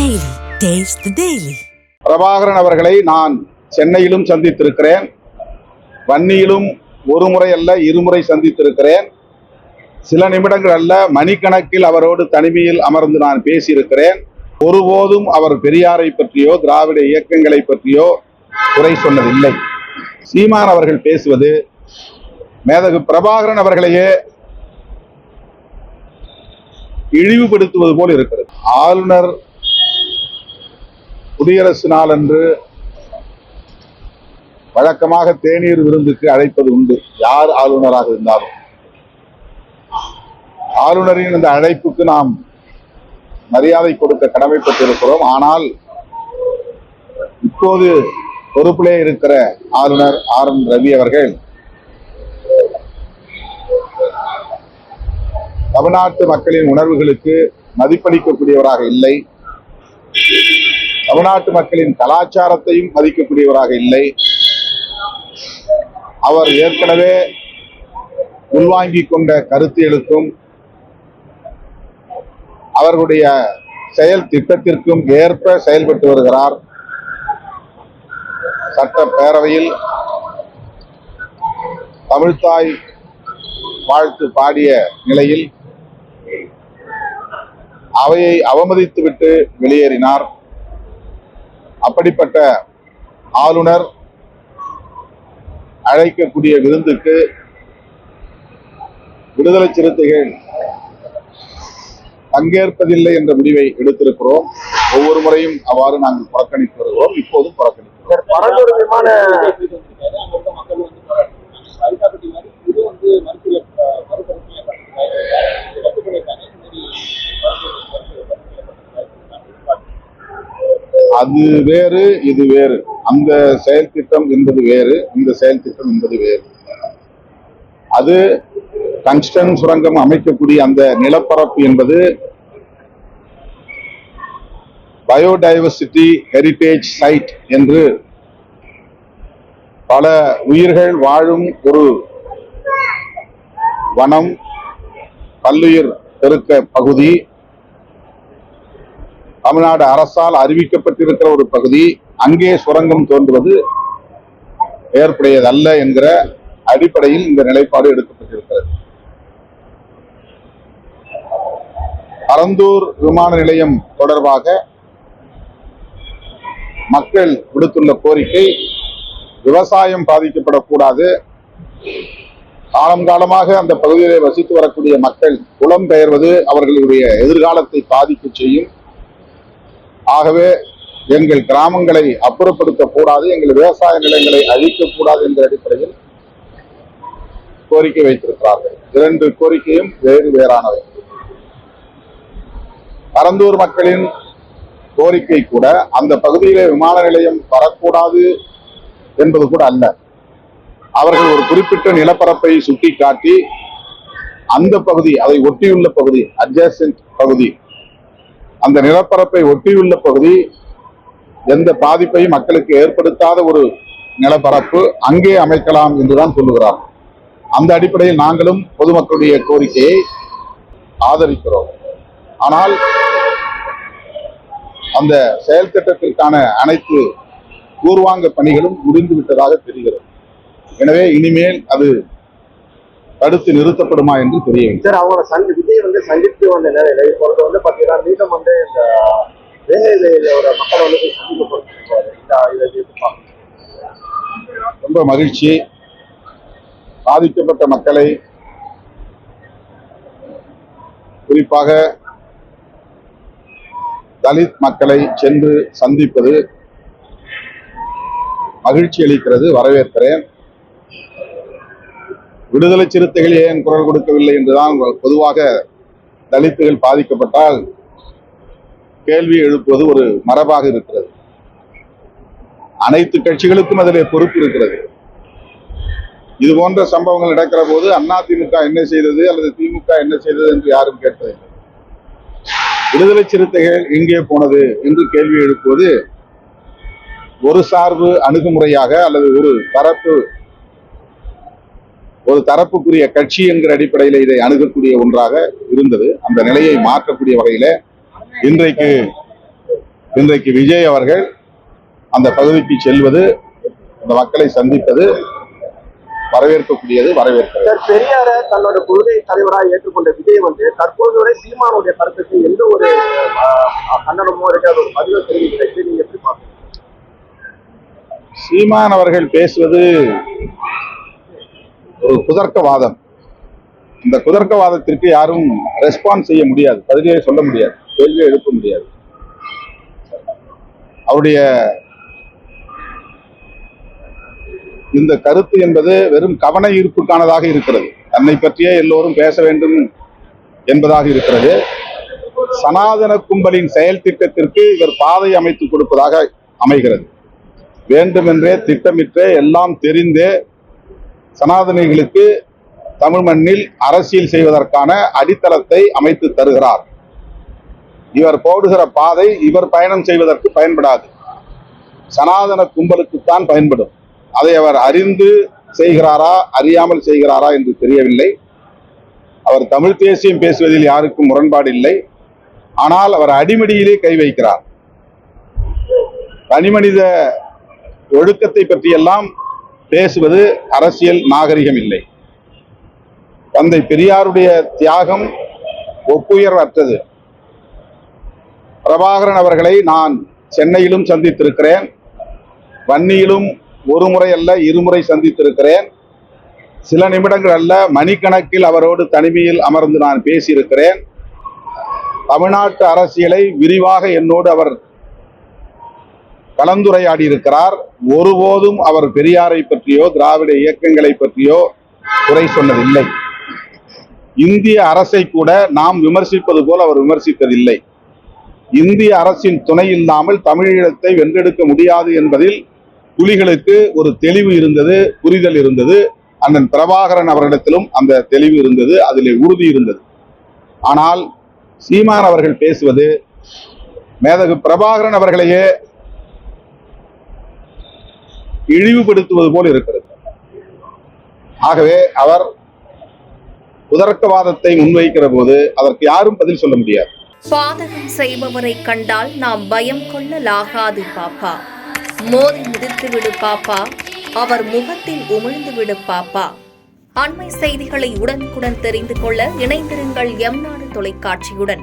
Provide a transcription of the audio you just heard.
Daily taste daily Prabhakaran அவர்களை நான் சென்னையிலும் சந்தித்திருக்கிறேன். வன்னியிலும் ஒரு முறை அல்ல இருமுறை சந்தித்திருக்கிறேன். சில நிமிடங்கள் அல்ல மணிக்கணக்கில் அவரோடு தனிமையில் அமர்ந்து நான் பேசியிருக்கிறேன். ஒருபோதும் அவர் பெரியாரை பற்றியோ திராவிட இயக்கங்களை பற்றியோ குறை சொன்னதில்லை. சீமான் அவர்கள் பேசுவது மேதகு பிரபாகரன் அவர்களையே இழிவுபடுத்துவது போல் இருக்கிறது. ஆளுநர் குடியரசு நாள் அன்று வழக்கமாக தேநீர் விருந்துக்கு அழைப்பது உண்டு. யார் ஆளுநராக இருந்தாலும். ஆளுநரின் இந்த அழைப்புக்கு நாம் மரியாதை கொடுக்க கடமைப்பட்டிருக்கிறோம். ஆனால் இப்போது பொறுப்பிலே இருக்கிற ஆளுநர் ஆர். என் ரவி அவர்கள் தமிழ்நாட்டு மக்களின் உணர்வுகளுக்கு மதிப்பளிக்கக்கூடியவராக இல்லை. தமிழ்நாட்டு மக்களின் கலாச்சாரத்தையும் மதிக்கக்கூடியவராக இல்லை. அவர் ஏற்கனவே உள்வாங்கிக் கொண்ட கருத்தியலுக்கும் அவர்களுடைய செயல் திட்டத்திற்கும் ஏற்ப செயல்பட்டு வருகிறார். சட்டப்பேரவையில் தமிழ்தாய் வாழ்த்து பாடிய நிலையில் அவையை அவமதித்துவிட்டு வெளியேறினார். அப்படிப்பட்ட ஆளுநர் அழைக்கக்கூடிய விருந்துக்கு விடுதலை சிறுத்தைகள் பங்கேற்பதில்லை என்ற முடிவை எடுத்திருக்கிறோம். ஒவ்வொரு முறையும் அவ்வாறு நாங்கள் புறக்கணித்து வருகிறோம். இப்போதும் புறக்கணிக்கிறோம் சார் பரந்தூர் விமான அது வேறு இது வேறு. அந்த செயல் திட்டம் என்பது வேறு இந்த செயல் திட்டம் என்பது வேறு. அது டங்ஸ்டன் சுரங்கம் அமைக்கக்கூடிய அந்த நிலப்பரப்பு என்பது பயோடைவர்சிட்டி ஹெரிட்டேஜ் சைட் என்று பல உயிர்கள் வாழும் ஒரு வனம் பல்லுயிர் பெருக்க பகுதி தமிழ்நாடு அரசால் அறிவிக்கப்பட்டிருக்கிற ஒரு பகுதி அங்கே சுரங்கம் தோன்றுவது ஏற்புடையதல்ல என்கிற அடிப்படையில் இந்த நிலைப்பாடு எடுக்கப்பட்டிருக்கிறது. பரந்தூர் விமான நிலையம் தொடர்பாக மக்கள் விடுத்துள்ள கோரிக்கை விவசாயம் பாதிக்கப்படக்கூடாது. காலம் காலமாக அந்த பகுதியிலே வசித்து வரக்கூடிய மக்கள் புலம்பெயர்வது அவர்களுடைய எதிர்காலத்தை பாதிக்க செய்யும். ஆகவே எங்கள் கிராமங்களை அப்புறப்படுத்தக்கூடாது எங்கள் விவசாய நிலங்களை அழிக்கக்கூடாது என்ற அடிப்படையில் கோரிக்கை வைத்திருக்கிறார்கள். இரண்டு கோரிக்கையும் வேறு வேறானவை. பரந்தூர் மக்களின் கோரிக்கை கூட அந்த பகுதியிலே விமான நிலையம் வரக்கூடாது என்பது கூட அல்ல. அவர்கள் ஒரு குறிப்பிட்ட நிலப்பரப்பை சுட்டிக்காட்டி அந்த பகுதி அதை ஒட்டியுள்ள பகுதி அட்ஜசன்ட் பகுதி அந்த நிலப்பரப்பை ஒட்டியுள்ள பகுதி எந்த பாதிப்பையும் மக்களுக்கு ஏற்படுத்தாத ஒரு நிலப்பரப்பு அங்கே அமைக்கலாம் என்றுதான் சொல்லுகிறார். அந்த அடிப்படையில் நாங்களும் பொதுமக்களுடைய கோரிக்கையை ஆதரிக்கிறோம். ஆனால் அந்த செயல் திட்டத்திற்கான அனைத்து பூர்வாங்க பணிகளும் முடிந்து விட்டதாக தெரிகிறது. எனவே இனிமேல் அது தடுத்து நிறுத்தப்படுமா என்று தெரியவில்லை சார் அவங்கள சந்தி விஜய் வந்து சந்தித்து வந்த நிலையில இப்பொழுது வந்து பாத்தீங்கன்னா மீண்டும் வந்து இந்த வேலையிலோட மக்கள் வந்து சந்திக்கப்படுத்திருக்காரு. ரொம்ப மகிழ்ச்சி. பாதிக்கப்பட்ட மக்களை குறிப்பாக தலித் மக்களை சென்று சந்திப்பது மகிழ்ச்சி அளிக்கிறது. வரவேற்கிறேன். விடுதலை சிறுத்தைகள் ஏன் குரல் கொடுக்கவில்லை என்றுதான் பொதுவாக தலித்துகள் பாதிக்கப்பட்டால் கேள்வி எழுப்புவது ஒரு மரபாக இருக்கிறது. அனைத்து கட்சிகளுக்கும் அதில் பொறுப்பு இருக்கிறது. இது போன்ற சம்பவங்கள் நடக்கிற போது அதிமுக என்ன செய்தது அல்லது திமுக என்ன செய்தது என்று யாரும் கேட்டது விடுதலை சிறுத்தைகள் எங்கே போனது என்று கேள்வி எழுப்புவது ஒரு சார்பு அணுகுமுறையாக அல்லது ஒரு தரப்பு ஒரு தரப்புக்குரிய கட்சி என்கிற அடிப்படையில் இதை அணுகக்கூடிய ஒன்றாக இருந்தது. அந்த நிலையை மாற்றக்கூடிய வகையில இன்றைக்கு இன்றைக்கு விஜய் அவர்கள் அந்த பகுதிக்கு செல்வது அந்த மக்களை சந்திப்பது வரவேற்கக்கூடியது வரவேற்கிறது. பெரியார தன்னோட கொள்கை தலைவராக ஏற்றுக்கொண்ட விஜய் வந்து தற்போது வரை சீமானுடைய கருத்துக்கு எந்த ஒரு கண்டனமோ இருக்காத ஒரு பதிலை தெரிவிக்கல இதை நீங்க எப்படி பாக்குறீங்க சீமான் அவர்கள் பேசுவது ஒரு குதர்க்கவாதம். இந்த குதர்க்கவாதத்திற்கு யாரும் ரெஸ்பான்ஸ் செய்ய முடியாது. பதிலே சொல்ல முடியாது. கேள்வியை எழுப்ப முடியாது. அவருடைய இந்த கருத்து என்பது வெறும் கவன ஈர்ப்புக்கானதாக இருக்கிறது. தன்னை பற்றியே எல்லோரும் பேச வேண்டும் என்பதாக இருக்கிறது. சனாதன கும்பலின் செயல் திட்டத்திற்கு இவர் பாதை அமைத்து கொடுப்பதாக அமைகிறது. வேண்டுமென்றே திட்டமிட்டே எல்லாம் தெரிந்தே சனாதனிகளுக்கு தமிழ் மண்ணில் அரசியல் செய்வதற்கான அடித்தளத்தை அமைத்து தருகிறார். இவர் போடுகிற பாதை இவர் பயணம் செய்வதற்கு பயன்படாது. சனாதன கும்பலுக்குத்தான் பயன்படும். அதை அவர் அறிந்து செய்கிறாரா அறியாமல் செய்கிறாரா என்று தெரியவில்லை. அவர் தமிழ் தேசியம் பேசுவதில் யாருக்கும் முரண்பாடு இல்லை. ஆனால் அவர் அடிமடியிலே கை வைக்கிறார். தனிமனித ஒழுக்கத்தை பற்றியெல்லாம் பேசுவது அரசியல் நாகரிகம் இல்லை. தந்தை பெரியாருடைய தியாகம் ஒப்புயர்வற்றது. பிரபாகரன் அவர்களை நான் சென்னையிலும் சந்தித்திருக்கிறேன். வன்னியிலும் ஒரு முறை அல்ல இருமுறை சந்தித்திருக்கிறேன். சில நிமிடங்கள் அல்ல மணிக்கணக்கில் அவரோடு தனிமையில் அமர்ந்து நான் பேசியிருக்கிறேன். தமிழ்நாட்டு அரசியலை விரிவாக என்னோடு அவர் கலந்துரையாடி இருக்கிறார். ஒருபோதும் அவர் பெரியாரை பற்றியோ திராவிட இயக்கங்களை பற்றியோ குறை சொன்னதில்லை. இந்திய அரசை கூட நாம் விமர்சிப்பது போல் அவர் விமர்சித்ததில்லை. இந்திய அரசின் துணை இல்லாமல் தமிழீழத்தை வென்றெடுக்க முடியாது என்பதில் புலிகளுக்கு ஒரு தெளிவு இருந்தது புரிதல் இருந்தது. அண்ணன் பிரபாகரன் அவரிடத்திலும் அந்த தெளிவு இருந்தது அதிலே உறுதி இருந்தது. ஆனால் சீமான் அவர்கள் பேசுவது மேதகு பிரபாகரன் அவர்களையே இழிவுபடுத்துவது போல் இருக்கிறது. ஆகவே அவர் உதர்க்கவாதத்தை முன்வைக்கிற போது அதற்கு யாரும் பதில் சொல்ல முடியாது. பாதகம் செய்பவரை கண்டால் நாம் பயம் கொள்ளலாகாது பாப்பா. மோதி மிதித்து விடு பாப்பா. அவர் முகத்தில் உமிழ்ந்து விடு பாப்பா. அண்மை செய்திகளை உடனுக்குடன் தெரிந்து கொள்ள இணைந்திருங்கள் எம் நாடு தொலைக்காட்சியுடன்.